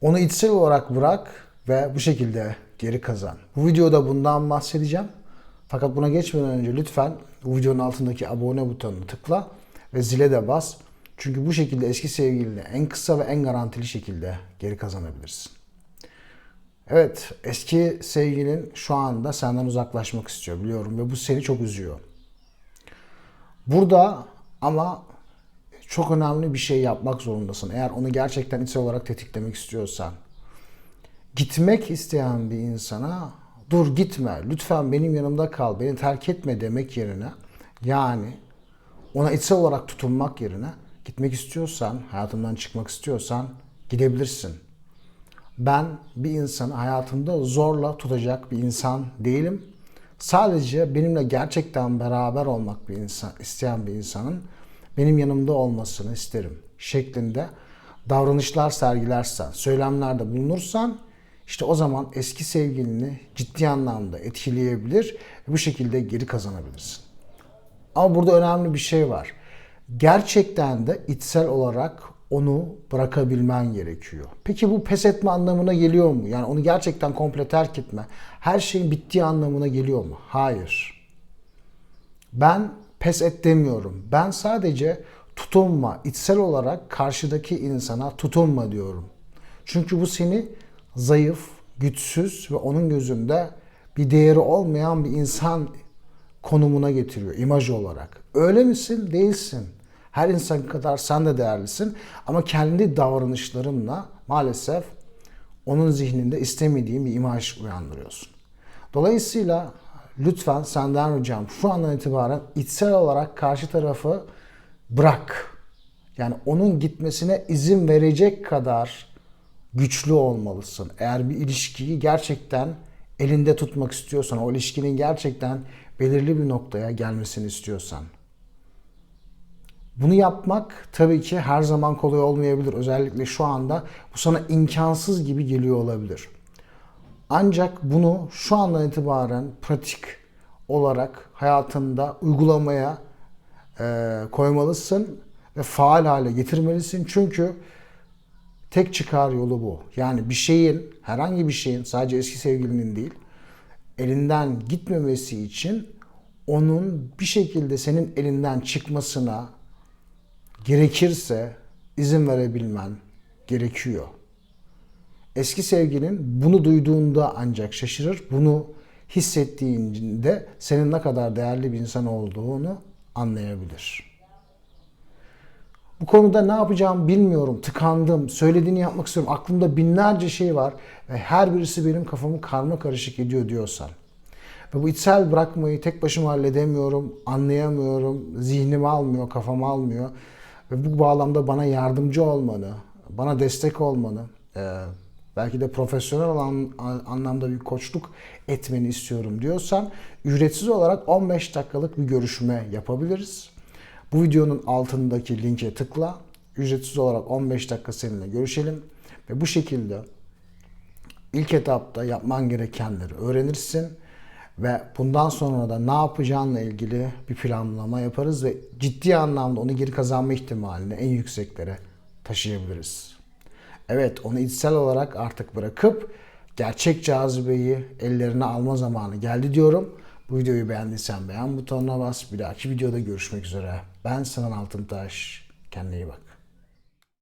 Onu içsel olarak bırak ve bu şekilde geri kazan. Bu videoda bundan bahsedeceğim. Fakat buna geçmeden önce lütfen bu videonun altındaki abone butonunu tıkla ve zile de bas. Çünkü bu şekilde eski sevgilini en kısa ve en garantili şekilde geri kazanabilirsin. Evet, eski sevgilin şu anda senden uzaklaşmak istiyor biliyorum ve bu seni çok üzüyor. Burada ama çok önemli bir şey yapmak zorundasın. Eğer onu gerçekten içsel olarak tetiklemek istiyorsan. Gitmek isteyen bir insana dur gitme, lütfen benim yanımda kal, beni terk etme demek yerine yani ona içsel olarak tutunmak yerine gitmek istiyorsan, hayatımdan çıkmak istiyorsan gidebilirsin. Ben bir insanı hayatımda zorla tutacak bir insan değilim. Sadece benimle gerçekten beraber olmak bir insan isteyen bir insanın benim yanımda olmasını isterim şeklinde davranışlar sergilersen, söylemlerde bulunursan işte o zaman eski sevgilini ciddi anlamda etkileyebilir ve bu şekilde geri kazanabilirsin. Ama burada önemli bir şey var. Gerçekten de içsel olarak onu bırakabilmen gerekiyor. Peki bu pes etme anlamına geliyor mu? Yani onu gerçekten komple terk etme. Her şeyin bittiği anlamına geliyor mu? Hayır. Ben pes et demiyorum. Ben sadece tutunma, içsel olarak karşıdaki insana tutunma diyorum. Çünkü bu seni zayıf, güçsüz ve onun gözünde bir değeri olmayan bir insan konumuna getiriyor imaj olarak. Öyle misin? Değilsin. Her insan kadar sen de değerlisin ama kendi davranışlarınla maalesef onun zihninde istemediğin bir imaj uyandırıyorsun. Dolayısıyla lütfen senden ricam şu andan itibaren içsel olarak karşı tarafı bırak. Yani onun gitmesine izin verecek kadar güçlü olmalısın. Eğer bir ilişkiyi gerçekten elinde tutmak istiyorsan, o ilişkinin gerçekten belirli bir noktaya gelmesini istiyorsan. Bunu yapmak tabii ki her zaman kolay olmayabilir. Özellikle şu anda bu sana imkansız gibi geliyor olabilir. Ancak bunu şu andan itibaren pratik olarak hayatında uygulamaya e, koymalısın ve faal hale getirmelisin. Çünkü tek çıkar yolu bu. Yani bir şeyin, herhangi bir şeyin, sadece eski sevgilinin değil, elinden gitmemesi için onun bir şekilde senin elinden çıkmasına gerekirse izin verebilmen gerekiyor. Eski sevgilin bunu duyduğunda ancak şaşırır. Bunu hissettiğinde senin ne kadar değerli bir insan olduğunu anlayabilir. Bu konuda ne yapacağımı bilmiyorum. Tıkandım. Söylediğini yapmak istiyorum. Aklımda binlerce şey var ve her birisi benim kafamı karma karışık ediyor diyorsan. Ve bu içsel bırakmayı tek başıma halledemiyorum, anlayamıyorum, zihnimi almıyor, kafamı almıyor. Ve bu bağlamda bana yardımcı olmanı, bana destek olmanı, belki de profesyonel olan anlamda bir koçluk etmeni istiyorum diyorsan ücretsiz olarak 15 dakikalık bir görüşme yapabiliriz. Bu videonun altındaki linke tıkla. Ücretsiz olarak 15 dakika seninle görüşelim ve bu şekilde ilk etapta yapman gerekenleri öğrenirsin ve bundan sonra da ne yapacağınla ilgili bir planlama yaparız ve ciddi anlamda onu geri kazanma ihtimalini en yükseklere taşıyabiliriz. Evet onu içsel olarak artık bırakıp gerçek cazibeyi ellerine alma zamanı geldi diyorum. Bu videoyu beğendiysen beğen butonuna bas. Bir dahaki videoda görüşmek üzere. Ben Sinan Altıntaş. Kendine iyi bak.